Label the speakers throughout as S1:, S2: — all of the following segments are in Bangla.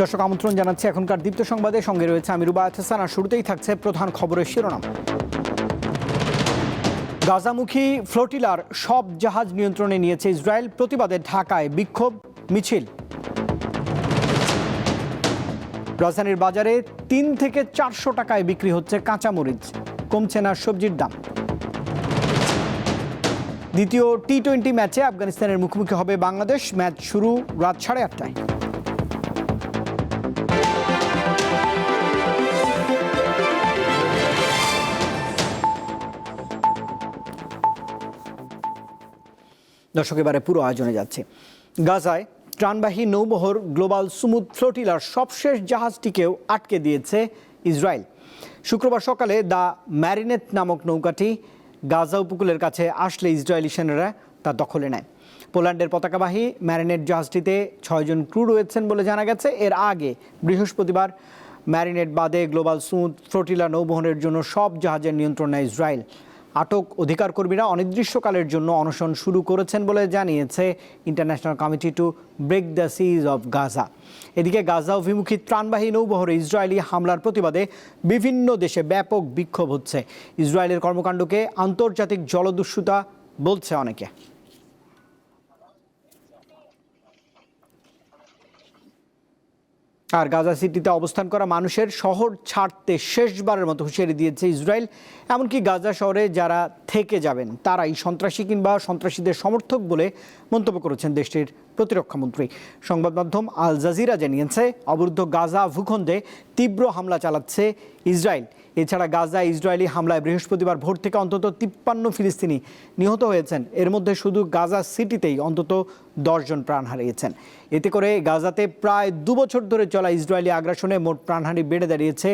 S1: দর্শক আমন্ত্রণ জানাচ্ছি এখনকার দীপ্ত সংবাদে। সঙ্গে রয়েছে আমি রুবায়ত হাসান, আর শুরুতেই থাকছে প্রধান খবরের শিরোনাম। গাজামুখী ফ্লোটিলার সব জাহাজ নিয়ন্ত্রণে নিয়েছে ইসরায়েল। প্রতিবাদে ঢাকায় বিক্ষোভ, মিছিল। রাজধানীর বাজারে তিন থেকে চারশো টাকায় বিক্রি হচ্ছে কাঁচামরিচ, কমছে না সবজির দাম। দ্বিতীয় টি টোয়েন্টি ম্যাচে আফগানিস্তানের মুখোমুখি হবে বাংলাদেশ। ম্যাচ শুরু রাত সাড়ে আটটায়। দর্শক, এবারে পুরো আয়োজনে যাচ্ছে। গাজায় ত্রাণবাহী নৌবহর গ্লোবাল সুমুদ ফ্লোটিলার সবশেষ জাহাজটিকেও আটকে দিয়েছে ইসরায়েল। শুক্রবার সকালে দ্য ম্যারিনেট নামক নৌকাটি গাজা উপকূলের কাছে আসলে ইসরায়েলি সেনারা তা দখলে নেয়। পোল্যান্ডের পতাকাবাহী ম্যারিনেট জাহাজটিতে ছয়জন ক্রু রয়েছেন বলে জানা গেছে। এর আগে বৃহস্পতিবার ম্যারিনেট বাদে গ্লোবাল সুমুদ ফ্লোটিলা নৌবহরের জন্য সব জাহাজের নিয়ন্ত্রণ নেয় ইসরায়েল। আটক অধিকার কর্মীরা অনির্দিষ্টকালের জন্য অনশন শুরু করেছেন বলে জানিয়েছে international committee to break the siege of Gaza. এদিকে গাজা অভিমুখী ত্রাণবাহী নৌবহরে ইসরায়েলি হামলার প্রতিবাদে বিভিন্ন দেশে ব্যাপক বিক্ষোভ হচ্ছে। ইসরায়েলের কর্মকাণ্ডকে আন্তর্জাতিক জলদস্যুতা বলছে অনেকে। আর গাজা সিটিতে অবস্থান করা মানুষের শহর ছাড়তে শেষবারের মতো হুঁশিয়ারি দিয়েছে ইসরায়েল। এমনকি গাজা শহরে যারা থেকে যাবেন, তারাই সন্ত্রাসী কিংবা সন্ত্রাসীদের সমর্থক বলে মন্তব্য করেছেন দেশটির প্রতিরক্ষামন্ত্রী সংবাদ মাধ্যম আল জাজিরা জানিয়েছে, অবরুদ্ধ গাজা ভূখণ্ডে তীব্র হামলা চালাচ্ছে ইসরায়েল। এছাড়া গাজা ইসরায়েলি হামলায় বৃহস্পতিবার ভোর থেকে অন্তত তিপ্পান্ন ফিলিস্তিনি নিহত হয়েছেন। এর মধ্যে শুধু গাজা সিটিতেই অন্তত দশজন প্রাণ হারিয়েছেন। এতে করে গাজাতে প্রায় দু বছর ধরে চলা ইসরায়েলি আগ্রাসনে মোট প্রাণহানি বেড়ে দাঁড়িয়েছে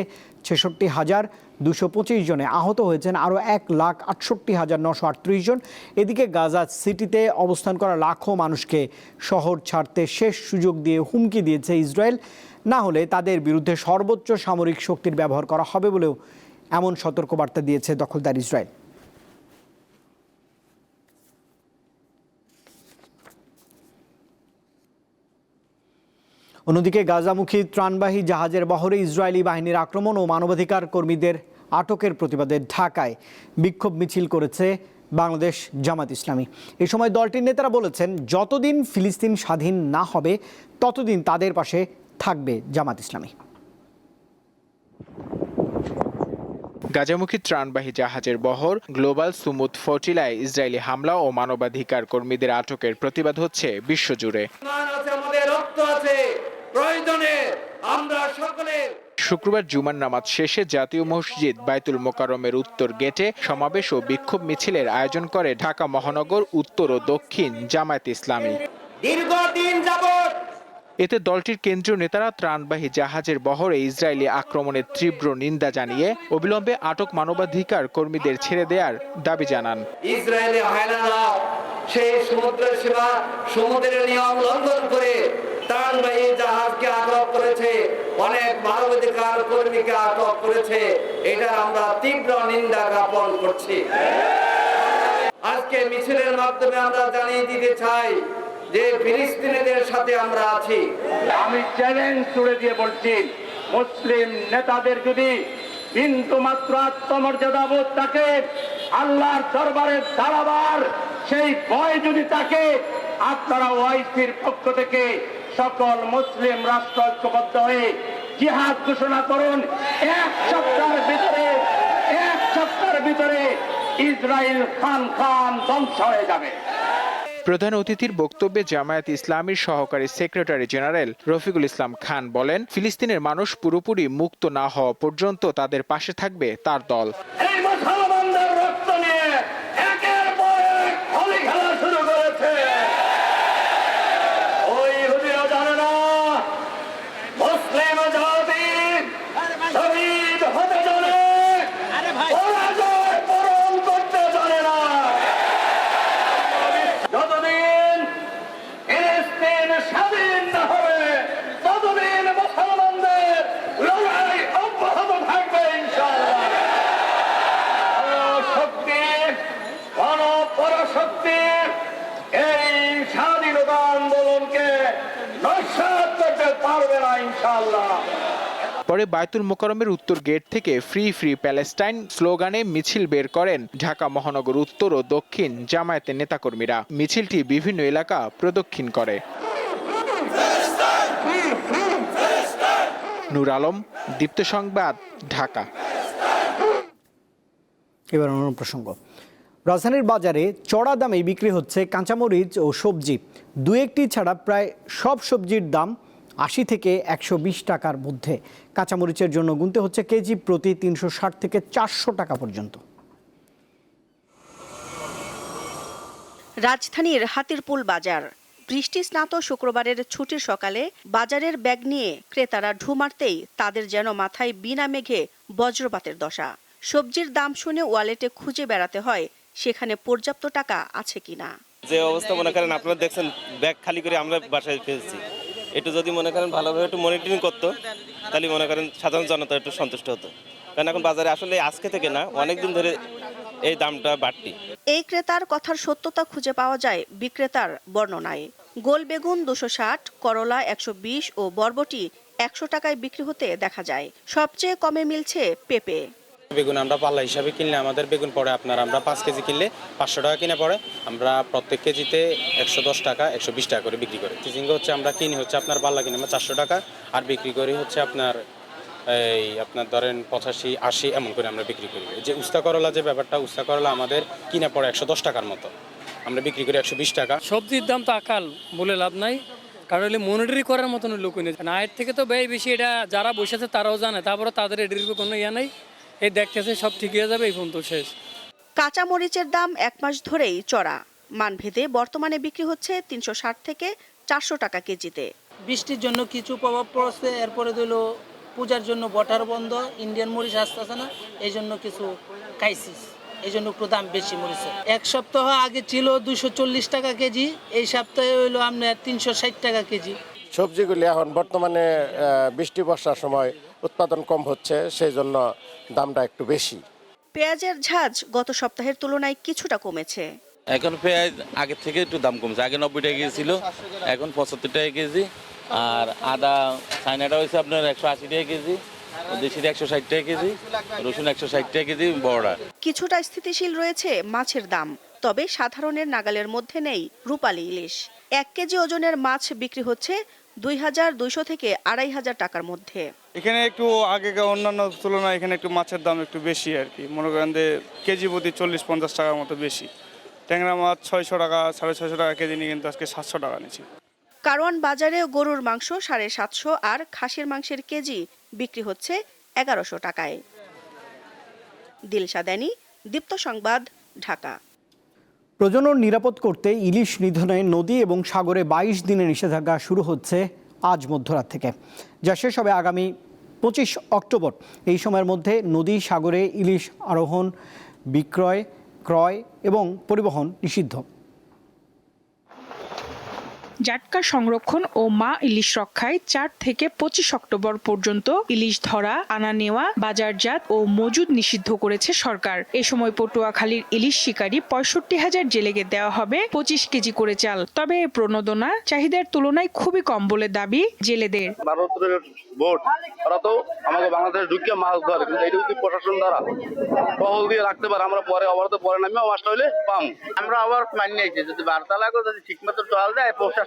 S1: ছেষট্টি হাজার দুশো পঁচিশ জনে আহত হয়েছেন, আরও এক লাখ আটষট্টি হাজার নশো আটত্রিশ জন। এদিকে গাজা সিটিতে অবস্থান করা লাখো মানুষকে শহর ছাড়তে শেষ সুযোগ দিয়ে হুমকি দিয়েছে ইসরায়েল। না হলে তাদের বিরুদ্ধে সর্বোচ্চ সামরিক শক্তির ব্যবহার করা হবে বলেও এমন সতর্কবার্তা দিয়েছে দখলদার ইসরায়েল। অন্যদিকে গাজামুখী ত্রাণবাহী জাহাজের বহরে ইসরায়েলি বাহিনীর আক্রমণ ও মানবাধিকার কর্মীদের আটকের প্রতিবাদে ঢাকায় বিক্ষোভ মিছিল করেছে বাংলাদেশ জামাত ইসলামী। এ সময় দলটির নেতারা বলেছেন যতদিন ফিলিস্তিন স্বাধীন না হবে ততদিন তাদের পাশে থাকবে জামাত ইসলামী।
S2: গাজামুখী ত্রাণবাহী জাহাজের বহর গ্লোবাল সুমুদ ফটিলায় ইসরায়েলি হামলা ও মানবাধিকার কর্মীদের আটকের প্রতিবাদ হচ্ছে বিশ্বজুড়ে।
S3: প্রয়োজনে আমরা সকলে
S2: শুক্রবার জুমার নামাজ শেষে জাতীয় মসজিদ বাইতুল মোকাররমের উত্তর গেটে সমাবেশ ও বিক্ষোভ মিছিলের আয়োজন করে ঢাকা মহানগর উত্তর ও দক্ষিণ জামায়াত ইসলামী।
S3: দীর্ঘদিন যাবত
S2: এতে দলটির কেন্দ্রীয় নেতারা ত্রাণবাহী জাহাজের বহরে ইসরায়েলি আক্রমণের তীব্র নিন্দা জানিয়ে অবিলম্বে আটক মানবাধিকার কর্মীদের ছেড়ে দেওয়ার দাবি জানান।
S3: ইসরায়েলি হায়নারা সেই সমুদ্রের সীমা সমুদ্রের নিয়ম লঙ্ঘন করে ত্রাণবাহী জাহাজকে করেছে। অনেক মানবাধিকার কর্মীকে আটক করেছে। এটা আমরা তীব্র নিন্দা জ্ঞাপন করছি। আজকে আমরা জানিয়ে দিতে চাই যে সাথে আমরা আছি।
S4: আমি চ্যালেঞ্জ দিয়ে মুসলিম নেতাদের যদি বিন্দু মাত্র আত্মমর্যাদা বোধ থাকে, আল্লাহর দরবারে দাঁড়াবার সেই ভয় যদি থাকে, আপনারা ওয়াইসির পক্ষ থেকে সকল মুসলিম রাষ্ট্র ঐক্যবদ্ধ হয়ে জিহাদ ঘোষণা করুন। এক সপ্তাহের ভিতরে এক সপ্তাহের ভিতরে ইসরায়েল খান খান ধ্বংস হয়ে যাবে।
S2: প্রধান অতিথির বক্তব্যে জামায়াত ইসলামীর সহকারী সেক্রেটারি জেনারেল রফিকুল ইসলাম খান বলেন ফিলিস্তিনের মানুষ পুরোপুরি মুক্ত না হওয়া পর্যন্ত তাদের পাশে থাকবে তার দল
S4: এই মুসলমানদের রক্ত নিয়ে একের পর এক হোলি খেলা শুরু করেছে ওই ইহুদিরা জানে না মুসলিম জাতি শহীদ হতে জানে পরাজয় বরণ করতে জানে না যতদিন ফিলিস্তিন স্বাধীন না হবে ততদিন মুসলমানদের লড়াই অব্যাহত থাকবে ইনশাআল্লাহ ইনশাআল্লাহ।
S2: পরে বায়তুল মোকারমের উত্তর গেট থেকে ফ্রি ফ্রি প্যালেস্টাইন স্লোগানে মিছিল বের করেন ঢাকা মহানগর উত্তর ও দক্ষিণ জামায়াতের নেতাকর্মীরা। মিছিলটি বিভিন্ন এলাকা প্রদক্ষিণ করে। নূর আলম দীপ্ত সংবাদ ঢাকা।
S1: এবার অন্য প্রসঙ্গ। রাজধানীর বাজারে চড়া দামে বিক্রি হচ্ছে কাঁচামরিচ ও সবজি। দু একটি ছাড়া প্রায় সব সবজির দাম আশি থেকে একশো বিশ টাকার মধ্যে। কাঁচামরিচের জন্য গুনতে হচ্ছে কেজি প্রতি তিনশো ষাট থেকে চারশো টাকা পর্যন্ত।
S5: রাজধানীর হাতিরপুল বাজার। বৃষ্টি স্নাত শুক্রবারের ছুটির সকালে বাজারের ব্যাগ নিয়ে ক্রেতারা ঢু মারতেই তাদের যেন মাথায় বিনা মেঘে বজ্রপাতের দশা। সবজির দাম শুনে ওয়ালেটে খুঁজে বেড়াতে হয় সেখানে পর্যাপ্ত টাকা আছে কিনা।
S6: যে অবস্থা মনে করেন আপনারা দেখছেন ব্যাগ খালি করে আমরা বাসায় ফেলছি। একটু যদি মনে করেন ভালোভাবে একটু মনিটরিং করতো, তাহলে মনে করেন সাধারণ জনতা একটু সন্তুষ্ট হতো। কারণ এখন বাজারে আসলে আজকে থেকে না অনেক দিন ধরে এই দামটা বাড়তি।
S5: এই ক্রেতার কথার সত্যতা খুঁজে পাওয়া যায় বিক্রেতার বর্ণনায়। গোল বেগুন দুশো ষাট, করলা একশো বিশ ও বরবটি একশো টাকায় বিক্রি হতে দেখা যায়। সবচেয়ে কমে মিলছে পেঁপে।
S7: বেগুন আমরা পাল্লা হিসাবে কিনলে আমাদের বেগুন পড়ে আপনার, আমরা পাঁচ কেজি কিনলে পাঁচশো টাকা কিনে পড়ে। আমরা প্রত্যেক কেজিতে একশো দশ টাকা, একশো বিশ টাকা করে বিক্রি করি। চিচিঙ্গা হচ্ছে আমরা কিনি হচ্ছে আপনার পাল্লা কিনে, আমরা চারশো টাকা। আর বিক্রি করি হচ্ছে আপনার এই আপনার ধরেন পঁচাশি, আশি, এমন করে আমরা বিক্রি করি। যে উস্তা করলা যে ব্যাপারটা, উস্তা করলা আমাদের কিনে পড়ে একশো দশ টাকার মতো। আমরা বিক্রি করি একশো বিশ টাকা।
S8: সবজির দাম তো আকাল, বলে লাভ নাই। কারণ হলে মনিটরি করার মতন লোক নেই আয়ের থেকে তো ব্যয় বেশি, এটা যারা বসে আছে তারাও জানে তারপরে তাদের এটির কোনো ইয়ে নেই। এই দেখতেছে সব ঠিক হয়ে যাবে এই ফোন তো শেষ।
S5: কাঁচা মরিচের দাম এক মাস ধরেই চড়া। মানভেদে বর্তমানে বিক্রি হচ্ছে তিনশো ষাট থেকে চারশো টাকা কেজিতে।
S9: বৃষ্টির জন্য কিছু প্রভাব পড়ছে এরপরে দিল পূজার জন্য বটার বন্ধ ইন্ডিয়ান মরিচ আসতেছে না এই জন্য কিছু ক্রাইসিস এই জন্য একটু দাম বেশি মরিচের। এক সপ্তাহ আগে ছিল দুশো চল্লিশ টাকা কেজি এই সপ্তাহে হইল আপনার তিনশো ষাট টাকা কেজি।
S10: সবজিগুলি এখন বর্তমানে বৃষ্টি বর্ষার সময় উৎপাদন কম হচ্ছে সেই জন্য দামটা একটু বেশি।
S5: পেঁয়াজের ঝাঁজ গত সপ্তাহের তুলনায় কিছুটা কমেছে।
S11: এখন পেঁয়াজ আগের থেকে একটু দাম কমছে। আগে নব্বই টাকা কেজি ছিল এখন পঁচাত্তর টাকা কেজি। আর আদা চাইনাটা হয়েছে আপনার একশো আশি টাকা কেজি দেশিটা একশো ষাট টাকা কেজি রসুন একশো ষাট টাকা কেজি বড়া।
S5: কিছুটা স্থিতিশীল রয়েছে মাছের দাম তবে সাধারণের নাগালের মধ্যে নেই রূপালী ইলিশ। এক কেজি ওজনের মাছ বিক্রি হচ্ছে দুই হাজার দুইশো থেকে আড়াই হাজার টাকার মধ্যে।
S12: এখানে একটু আগেকার অন্যান্য তুলনায় এখানে একটু মাছের দাম একটু বেশি আর কি। মনে করেন যে কেজি প্রতি চল্লিশ পঞ্চাশ টাকার মতো বেশি। ট্যাংরা মাছ ছয়শো টাকা সাড়ে ছয়শো টাকা কেজি নিয়ে কিন্তু আজকে সাতশো টাকা নিচ্ছি।
S5: কারওয়ান বাজারে গরুর মাংস সাড়ে সাতশো আর খাসির মাংসের কেজি বিক্রি হচ্ছে এগারোশো টাকায়। দিলশাদানি দীপ্ত সংবাদ ঢাকা।
S1: প্রজনন নিরাপদ করতে ইলিশ নিধনে নদী এবং সাগরে বাইশ দিনের নিষেধাজ্ঞা শুরু হচ্ছে আজ মধ্যরাত থেকে। যা শেষ হবে আগামী পঁচিশ অক্টোবর। এই সময়ের মধ্যে নদী, সাগরে ইলিশ আরোহণ, বিক্রয়, ক্রয় এবং পরিবহন নিষিদ্ধ।
S13: জাটকা সংরক্ষণ ও মা ইলিশ রক্ষায় চার থেকে পঁচিশ অক্টোবর পর্যন্ত ইলিশ ধরা আনা নেওয়া বাজারজাত ও মজুদ নিষিদ্ধ করেছে সরকার। এ সময় পটুয়াখালীর ইলিশ শিকারী পঁয়ষট্টি হাজার জেলেকে দেওয়া হবে পঁচিশ কেজি করে চাল। তবে এ প্রণোদনা চাহিদার তুলনায় খুবই কম বলে দাবি জেলেদের।
S4: ভারতের ভোট ওরা তো আমাকে বাংলাদেশে ঢুকিয়ে মাছ ধরে কিন্তু এটা যদি প্রশাসন দ্বারা টহল দিয়ে রাখতে পারে আমরা পরে অবরত পরে নামিও মাছটা হইলে পাম। আমরা আবার মানি নিয়েছি যদি বার্তা লাগো যদি ঠিক মতো টহল দেয় প্রশাসনে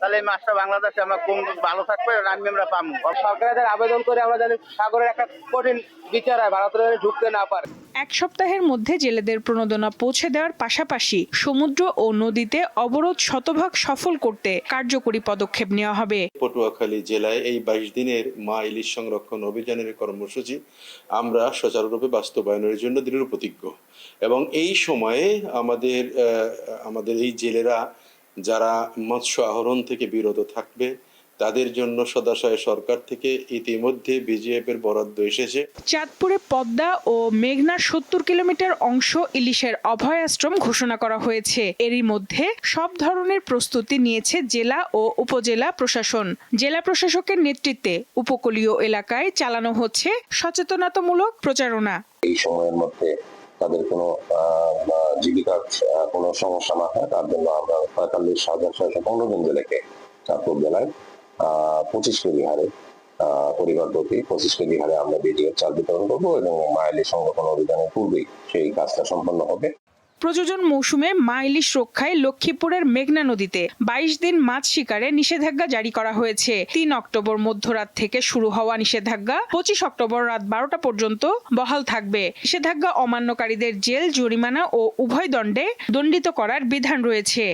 S4: তাহলে এই মাছটা বাংলাদেশে আমরা কম ভালো থাকবে নামি আমরা পাবো। সরকারের আবেদন করে আমরা জানি সাগরের একটা কঠিন বিচার হয় ভারতের ঢুকতে না পারে।
S13: এক সপ্তাহের মধ্যে জেলেদের প্রণোদনা পৌঁছে দেওয়ার পাশাপাশি সমুদ্র ও নদীতে অবরোধ শতভাগ সফল করতে কার্যকরী পদক্ষেপ নেওয়া হবে।
S14: পটুয়াখালী জেলায় এই বাইশ দিনের মা ইলিশ সংরক্ষণ অভিযানের কর্মসূচি আমরা সুচারুরূপে বাস্তবায়নের জন্য দৃঢ় প্রতিজ্ঞ এবং এই সময়ে আমাদের আমাদের এই জেলেরা যারা মৎস্য আহরণ থেকে বিরত থাকবে তাদের জন্য সদাশয় সরকার থেকে ইতিমধ্যে বিজিএফ এর বরাদ্দ এসেছে।
S13: চাঁদপুরে পদ্মা ও মেঘনার সত্তর কিলোমিটার অংশ ইলিশের অভয়াশ্রম ঘোষণা করা হয়েছে। এরই মধ্যে সব ধরনের প্রস্তুতি নিয়েছে জেলা ও উপজেলা প্রশাসন। জেলা প্রশাসকের নেতৃত্বে উপকূলীয় এলাকায় চালানো হচ্ছে সচেতনতামূলক প্রচারণা।
S10: এই সময়ের মধ্যে তাদের কোনো জীবিকার কোনো সমস্যা না হয়, তার জন্য আমরা পঁয়তাল্লিশ হাজার ছয়শো পনেরো জন জেলেকে চাঁদপুর জেলায় পঁচিশ কেজি হারে
S15: পরিবার প্রতি পঁচিশ কেজি হারে আমরা বিডিএর চাল বিতরণ করব এবং মায়ালি সংরক্ষণ অভিযানের পূর্বেই সেই কাজটা সম্পন্ন হবে।
S13: প্রযোজন মৌসুমে মা ইলিশ রক্ষায় লক্ষ্মীপুরের মেঘনা নদীতে বাইশ দিন মাছ শিকারে নিষেধাজ্ঞা জারি করা হয়েছে। তিন অক্টোবর মধ্যরাত থেকে শুরু হওয়া নিষেধাজ্ঞা, পঁচিশ অক্টোবর রাত বারোটা পর্যন্ত বহাল থাকবে। নিষেধাজ্ঞা অমান্যকারীদের জেল, জরিমানা ও উভয় দণ্ডে দণ্ডিত করার বিধান রয়েছে।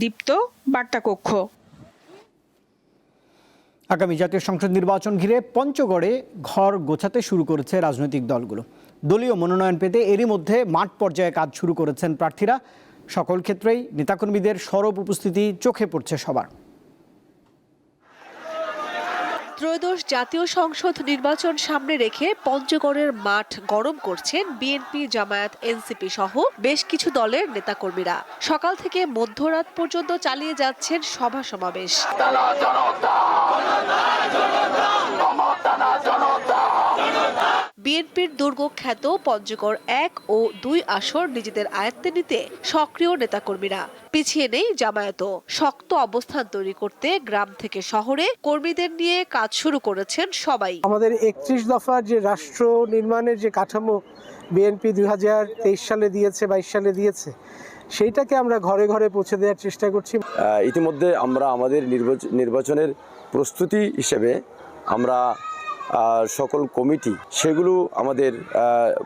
S13: দীপ্ত বার্তা কক্ষ
S1: আগামী জাতীয় সংসদ নির্বাচন ঘিরে পঞ্চগড়ে ঘর গোছাতে শুরু করেছে রাজনৈতিক দলগুলো। দলীয় মনোনয়ন পেতে এরই মধ্যে মাঠ পর্যায়ে কাজ শুরু করেছেন প্রার্থীরা। সকল ক্ষেত্রেই নেতাকর্মীদের সরব উপস্থিতি চোখে পড়ছে সবার।
S16: ত্রয়োদশ জাতীয় সংসদ নির্বাচন সামনে রেখে পঞ্চগড়ের মাঠ গরম করছেন বিএনপি জামায়াত এনসিপি সহ বেশ কিছু দলের নেতাকর্মীরা। সকাল থেকে মধ্যরাত পর্যন্ত চালিয়ে যাচ্ছেন সভা সমাবেশ। বিএনপির দুর্গ খ্যাত পঞ্চগড় এক ও দুই আসর নিজেদের আয়ত্তে নিতে সক্রিয় নেতাকর্মীরা পিছিয়ে নেই জামায়াতও শক্ত অবস্থান তৈরি করতে গ্রাম থেকে শহরে কর্মীদের নিয়ে কাজ শুরু করেছেন সবাই।
S17: আমাদের একত্রিশ দফার যে রাষ্ট্র নির্মাণের যে কাঠামো বিএনপি দুই হাজার তেইশ সালে দিয়েছে বাইশ সালে দিয়েছে সেইটাকে আমরা ঘরে ঘরে পৌঁছে দেওয়ার চেষ্টা করছি।
S18: ইতিমধ্যে আমরা আমাদের নির্বাচ- নির্বাচনের প্রস্তুতি হিসেবে আমরা সকল কমিটি সেগুলো আমাদের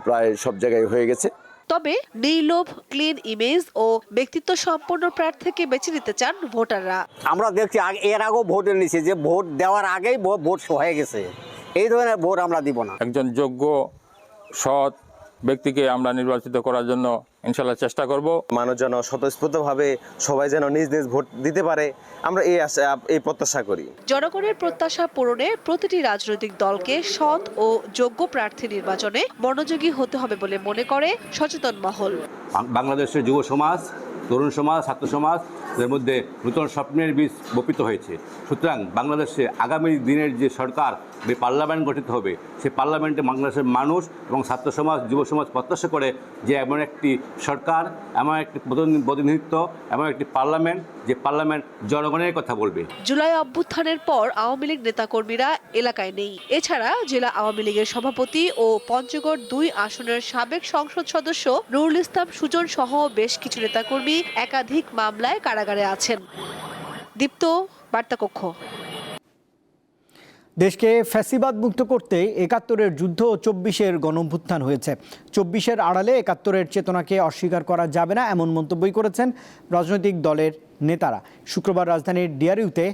S18: প্রায় সব জায়গায় হয়ে গেছে।
S16: তবে নির্লোভ ক্লিন ইমেজ ও ব্যক্তিত্ব সম্পন্ন প্রার্থীকে বেছে নিতে চান ভোটাররা।
S19: আমরা দেখছি আগে- এর আগেও ভোট নিচ্ছে যে ভোট দেওয়ার আগেই ভো- ভোট হয়ে গেছে। এই ধরনের ভোট আমরা দিব না।
S20: একজন যোগ্য সৎ ব্যক্তিকে আমরা নির্বাচিত করার জন্য ইনশাল্লাহ চেষ্টা করব।
S6: মানুষ যেন স্বতঃস্ফূর্তভাবে সবাই যেন নিজ নিজ ভোট দিতে পারে আমরা এই আশা এই প্রত্যাশা করি।
S16: জনগণের প্রত্যাশা পূরণে প্রতিটি রাজনৈতিক দলকে সৎ ও যোগ্য প্রার্থী নির্বাচনে মনোযোগী হতে হবে বলে মনে করে সচেতন মহল।
S21: বাংলাদেশের যুব সমাজ তরুণ সমাজ, ছাত্র সমাজ, এর মধ্যে নূতন স্বপ্নের বীজ বপিত হয়েছে। সুতরাং বাংলাদেশে আগামী দিনের যে সরকার, যে পার্লামেন্ট গঠিত হবে সেই পার্লামেন্টে বাংলাদেশের মানুষ এবং ছাত্র সমাজ, যুব সমাজ প্রত্যাশা করে যে এমন একটি সরকার, এমন একটি প্রতিনিধিত্ব, এমন একটি পার্লামেন্ট, যে পার্লামেন্ট জনগণের কথা বলবে।
S16: জুলাই অভ্যুত্থানের পর আওয়ামী লীগ নেতাকর্মীরা এলাকায় নেই। এছাড়া জেলা আওয়ামী লীগের সভাপতি ও পঞ্চগড় দুই আসনের সাবেক সংসদ সদস্য নুরুল ইসলাম সুজন সহ বেশ কিছু নেতাকর্মী একাধিক মামলায় কারাগারে আছেন। দীপ্ত বার্তাকক্ষ।
S1: দেশকে ফ্যাসিবাদ মুক্ত করতে একাত্তরের যুদ্ধ ও চব্বিশের গণভ্যুত্থান হয়েছে। চব্বিশের আড়ালে একাত্তরের চেতনাকে অস্বীকার করা যাবে না, এমন মন্তব্যই করেছেন রাজনৈতিক দলের নেতারা। শুক্রবার রাজধানীর ডিয়ারিউতে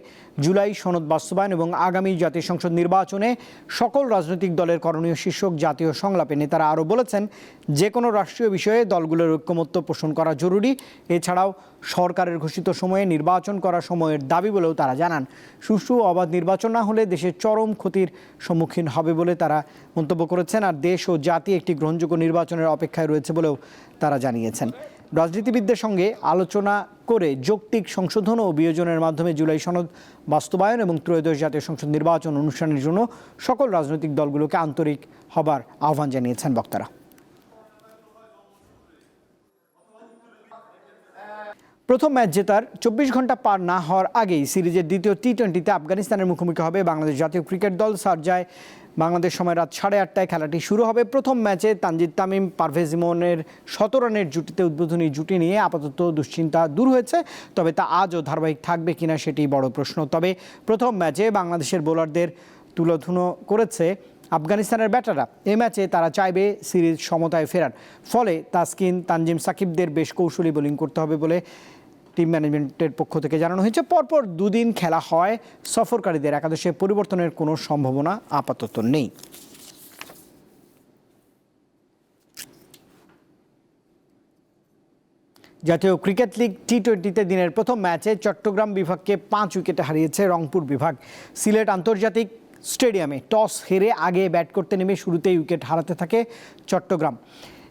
S1: জুলাই সনদ বাস্তবায়ন এবং আগামী জাতীয় সংসদ নির্বাচনে সকল রাজনৈতিক দলের করণীয় শীর্ষক জাতীয় সংলাপে নেতারা আরও বলেছেন যে কোনো রাষ্ট্রীয় বিষয়ে দলগুলোর ঐক্যমত্য পোষণ করা জরুরি। এছাড়াও সরকারের ঘোষিত সময়ে নির্বাচন করা সময়ের দাবি বলেও তারা জানান। সুষ্ঠু অবাধ নির্বাচন না হলে দেশের চরম ক্ষতির সম্মুখীন হবে বলে তারা মন্তব্য করেছেন, আর দেশ ও জাতি একটি গ্রহণযোগ্য নির্বাচনের অপেক্ষায় রয়েছে বলেও তারা জানিয়েছেন। রাজনীতিবিদদের সঙ্গে আলোচনা করে যৌক্তিক সংশোধন ও বিয়োজনের মাধ্যমে জুলাই সনদ বাস্তবায়ন এবং ত্রয়োদশ জাতীয় সংসদ নির্বাচন অনুষ্ঠানের জন্য সকল রাজনৈতিক দলগুলোকে আন্তরিক হবার আহ্বান জানিয়েছেন বক্তারা। প্রথম ম্যাচ জেতার চব্বিশ ঘণ্টা পার না হওয়ার আগেই সিরিজের দ্বিতীয় টি টোয়েন্টিতে আফগানিস্তানের মুখোমুখি হবে বাংলাদেশ জাতীয় ক্রিকেট দল সারজায় বাংলাদেশ সময় রাত সাড়ে আটটায় খেলাটি শুরু হবে। প্রথম ম্যাচে তানজিদ তামিম, পারভেজ ইমনের শত রানের জুটিতে উদ্বোধনী জুটি নিয়ে আপাতত দুশ্চিন্তা দূর হয়েছে, তবে তা আজও ধারাবাহিক থাকবে কিনা সেটি বড় প্রশ্ন। তবে প্রথম ম্যাচে বাংলাদেশের বোলারদের তুলোধুনো করেছে আফগানিস্তানের ব্যাটাররা। এ ম্যাচে তারা চাইবে সিরিজ সমতায় ফেরার। ফলে তাসকিন, তানজিম সাকিবদের বেশ কৌশলী বোলিং করতে হবে বলে টিম ম্যানেজমেন্টের পক্ষ থেকে জানানো হয়েছে, পরপর দুদিন খেলা হয়। সফরকারীদের একাদশে পরিবর্তনের কোনো সম্ভাবনা আপাতত নেই। জাতীয় ক্রিকেট লিগ টি টোয়েন্টিতে দিনের প্রথম ম্যাচে চট্টগ্রাম বিভাগকে পাঁচ উইকেটে হারিয়েছে রংপুর বিভাগ। সিলেট আন্তর্জাতিক স্টেডিয়ামে টস হেরে আগে ব্যাট করতে নেমে শুরুতেই উইকেট হারাতে থাকে চট্টগ্রাম।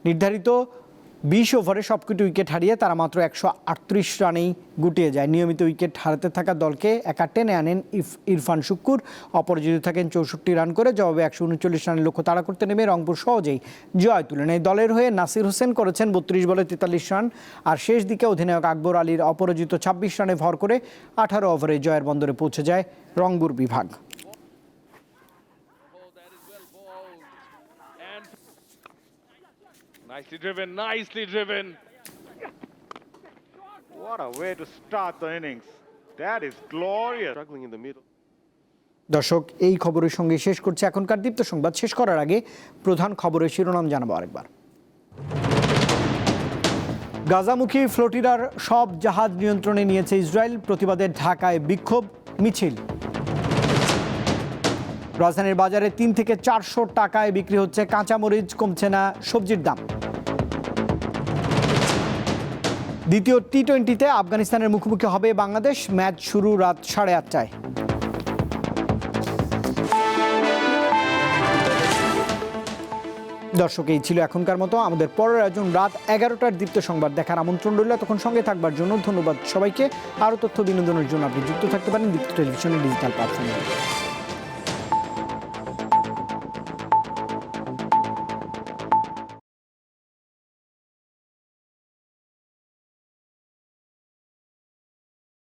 S1: নির্ধারিত বিশ ওভারে সবকটি উইকেট হারিয়ে তারা মাত্র একশো আটত্রিশ রানেই গুটিয়ে যায়। নিয়মিত উইকেট হারাতে থাকা দলকে একা টেনে আনেন ইরফান শুক্কুর। অপরাজিত থাকেন চৌষট্টি রান করে, জবাবে একশো উনচল্লিশ রানের লক্ষ্য তাড়া করতে নেমে রংপুর সহজেই জয় তুলে নেয়। দলের হয়ে নাসির হোসেন করেছেন বত্রিশ বলে তেতাল্লিশ রান। আর শেষ দিকে অধিনায়ক আকবর আলীর অপরাজিত ছাব্বিশ রানে ভর করে আঠারো ওভারে জয়ের বন্দরে পৌঁছে যায় রংপুর বিভাগ।
S22: Nicely driven, nicely driven. What a way to start the innings. That is glorious. Struggling in the middle.
S1: দর্শক এই খবরের সঙ্গে শেষ করছে এখনকার দীপ্ত সংবাদ শেষ করার আগে প্রধান খবরের শিরোনাম জানাব আরেকবার গাজামুখী ফ্লোটিরার সব জাহাজ নিয়ন্ত্রণে নিয়েছে ইসরায়েল প্রতিবাদে ঢাকায় বিক্ষোভ মিছিল রাজধানীর বাজারে তিন থেকে চারশো টাকায় বিক্রি হচ্ছে কাঁচামরিচ কমছে না সবজির দাম দ্বিতীয় টি টোয়েন্টিতে আফগানিস্তানের মুখোমুখি হবে বাংলাদেশ। ম্যাচ শুরু রাত সাড়ে আটটায়। দর্শক, এই ছিল এখনকার মতো। আমাদের পরের আয়োজন রাত এগারোটার দীপ্ত সংবাদ। দেখার আমন্ত্রণ রইল। তখন সঙ্গে থাকবার জন্য ধন্যবাদ সবাইকে। আরও তথ্য, বিনোদনের জন্য আপনি যুক্ত থাকতে পারেন দীপ্ত টেলিভিশনের ডিজিটাল প্ল্যাটফর্মে